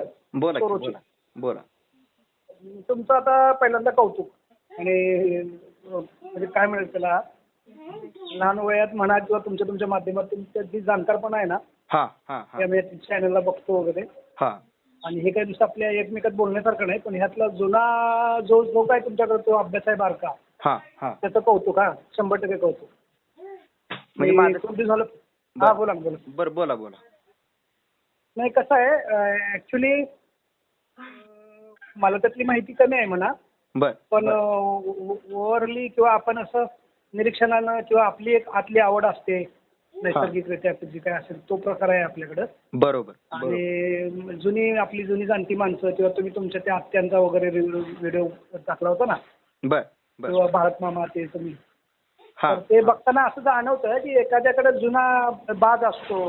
धनगर बोला की. बोला. बोला. तुमचं आता पहिल्यांदा कौतुक आणि अं, म्हणजे काय म्हणेल त्याला? लहान वयात म्हणा किंवा तुमच्या तुमच्या माध्यमातून जी जाणकारपणा आहे ना? हा हा हा. चॅनलला बघतो वगैरे. हा. आणि हे काही नुसतं आपल्या एकमेकात बोलण्यासारखं नाही पण ह्यातला जुना जो जो काय तुमच्याकडे तो अभ्यास आहे बारका हा हा. त्याचं कौतुक हा. शंभर टक्के कौतुक. म्हणजे माझं झालं. हा बोला ना, बोला. बरं बोला बोला. नाही कसं आहे ऍक्च्युली मला त्यातली माहिती कमी आहे म्हणा. बर पण. ओव्हरली किंवा आपण असं निरीक्षणानं किंवा आपली एक आतली आवड असते नैसर्गिकरित्या जी काय असेल तो प्रकार आहे आपल्याकडं. बरोबर आणि जुनी आपली जुनी जाणती माणसं किंवा तुम्ही तुमच्या त्या आत्यांचा वगैरे व्हिडिओ टाकला होता ना? बर किंवा भारत मामा ते तुम्ही. ते बघताना असं जाणवतं की एखाद्याकडे जुना बाज असतो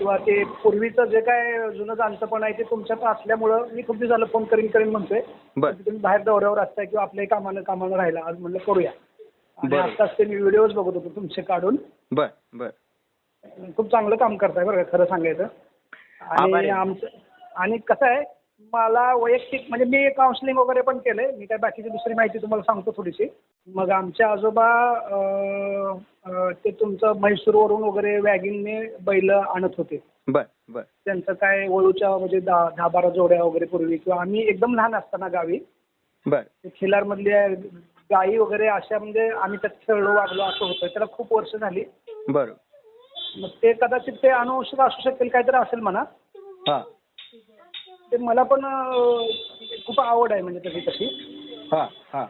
किंवा ते पूर्वीचं जे काय जुनं जाणतंपण आहे ते तुमच्यात असल्यामुळं मी खूप दिवस झालं फोन करीन करीन म्हणतोय. बर. तुम्ही बाहेर दौऱ्यावर असताय किंवा आपल्याही कामानं कामानं राहिला आज म्हणलं करूया. आणि बरं. आत्ताच ते मी व्हिडिओज बघत होतो तुमचे काढून. बर बर. खूप चांगलं काम करताय बरं का खरं सांगायचं. आभारी आणि आहे. आमचं आणि कसं आहे मला वैयक्तिक म्हणजे मी काउन्सिलिंग वगैरे पण केलंय. मी काय बाकीची दुसरी माहिती तुम्हाला सांगतो थोडीशी. मग आमचे आजोबा ते तुमचं म्हैसूरवरून वगैरे वॅगिनने बैल आणत होते. बर बर. त्यांचं काय वळूच्या म्हणजे दहा दहा बारा जोड्या वगैरे पूर्वी किंवा आम्ही एकदम लहान असताना गावी. बर. ते खिलारमधल्या गायी वगैरे अशा म्हणजे आम्ही त्यात खेळलो वागलो असं होतं. त्याला खूप वर्ष झाली. बर. मग ते कदाचित ते अनुवंशिक असू शकेल काहीतरी असेल म्हणा. हा. ते मला पण खूप आवड आहे म्हणजे तशी तशी. हा हा.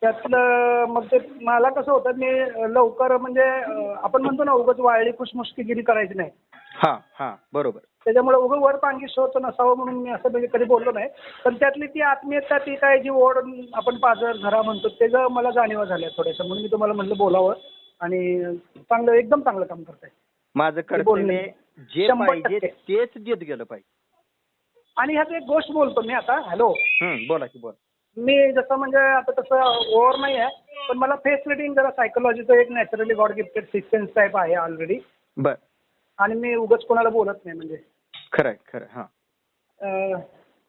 त्यातलं मग ते मला कसं होतं मी लवकर म्हणजे अं, आपण म्हणतो ना उगाच वाळली खुशमुष्कीगिरी करायची नाही. हा हा बरोबर. त्याच्यामुळे उगं वर पांगी शोच नसावं म्हणून मी असं म्हणजे कधी बोललो नाही. पण त्यातली ती आत्मीयता ती काय जी ओढ आपण पाजर धरा म्हणतो त्याचं मला जाणीवा झाल्या थोड्याशा म्हणून मी तुम्हाला म्हटलं बोलावं. आणि चांगलं एकदम चांगलं काम करताय. माझं बोलणे. कर्तव्य जे शंभर पाहिजे टक्के. तेच देत गेलं पाहिजे. आणि ह्यात एक गोष्ट बोलतो मी आता. हॅलो हम्म बोला की बोला. मी जसं म्हणजे आता तसं ओव्हर नाही आहे पण मला फेस रिडिंग जरा सायकोलॉजीचं एक naturally god gifted six sense type आहे ऑलरेडी बर. आणि मी उगाच कोणाला बोलत नाही म्हणजे. खरं आहे खरं आहे, हा. अं,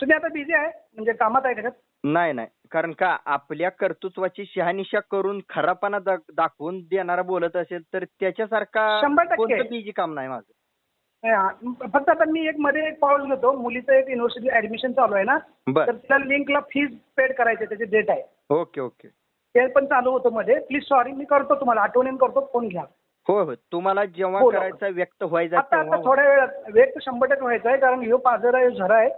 तुम्ही आता बिझी आहे? म्हणजे कामात आहे का नाही नाही. कारण का आपल्या कर्तृत्वाची शहानिशा करून खरापणा दा- दाखवून देणारा बोलत असेल तर त्याच्यासारखा शंभर टक्के. कोणतं बीजी काम नाही माझं? फक्त आता मी एक मध्ये एक पाऊल घेतो. मुलीचं एक युनिव्हर्सिटी ऍडमिशन चालू आहे ना बर. तर तिला लिंकला फीज पेड करायची त्याची डेट आहे. Okay okay. ते पण चालू होतं मध्ये. प्लीज सॉरी मी करतो तुम्हाला. आठवणीन करतो फोन घ्या. होय होय. तुम्हाला जेव्हा बोला. करायचा व्यक्त व्हायचा आता आता तेव्हा थोड्या वेळात. वेळ तर शंभर टक्के व्हायचा आहे कारण ह्यो पाझर आहे ह्यो झरा आहे.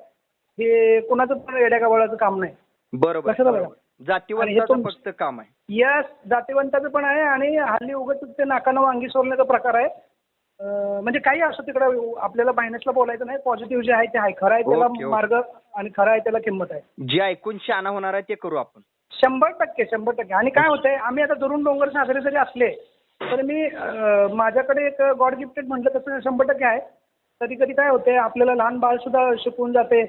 हे कुणाचं पण येड्या गवाळाचं काम नाही. बरोबर लक्षात आलं का? बरोबर. आणि हे जातीवंताचं तुम- फक्त काम आहे. यस जातीवंताचं पण आहे आणि हल्ली उगाच ते नाकानं वांगी सोलण्याचा प्रकार आहे. म्हणजे काही असो तिकडं आपल्याला मायनसला बोलायचं नाही. पॉझिटिव्ह जे आहे ते आहे. खरं आहे त्याला. मार्ग आणि खरं आहे त्याला किंमत आहे. जे ऐकून शहाणा होणार आहे ते करू आपण. शंभर टक्के शंभर टक्के. आणि काय होतंय आम्ही आता दुरून डोंगर साजरे जरी असले तर मी अं, माझ्याकडे एक गॉड गिफ्टेड म्हटलं तसं शंभर टक्के आहे. कधी कधी काय होतंय आपल्याला लहान बाळ सुद्धा शिकवून जाते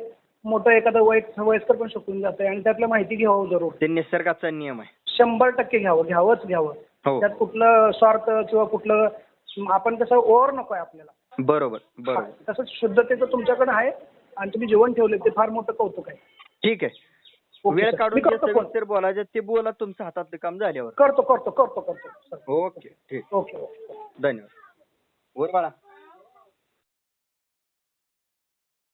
मोठं एखादं वय वयस्कर पण शिकवून जाते आणि त्यातलं माहिती घ्यावं जरूर. ते निसर्गाचा नियम आहे. शंभर टक्के घ्यावं घ्यावंच घ्यावं. हो. त्यात कुठलं स्वार्थ किंवा कुठलं आपण कसं ओव्हर नको आहे आपल्याला. बरोबर बरोबर. हा, तसं शुद्धतेचं तुमच्याकडे आहे आणि तुम्ही जीवन ठेवले ते फार मोठं कौतुक आहे. ठीक आहे. ओके, वेळ सर. काढून मी जे करतो. सविस्तर बोलायचं ते बोला तुमचं हातातलं काम झाल्यावर. करतो करतो करतो करतो सर ओके ठीक. ओके ओके धन्यवाद. वर बाळा.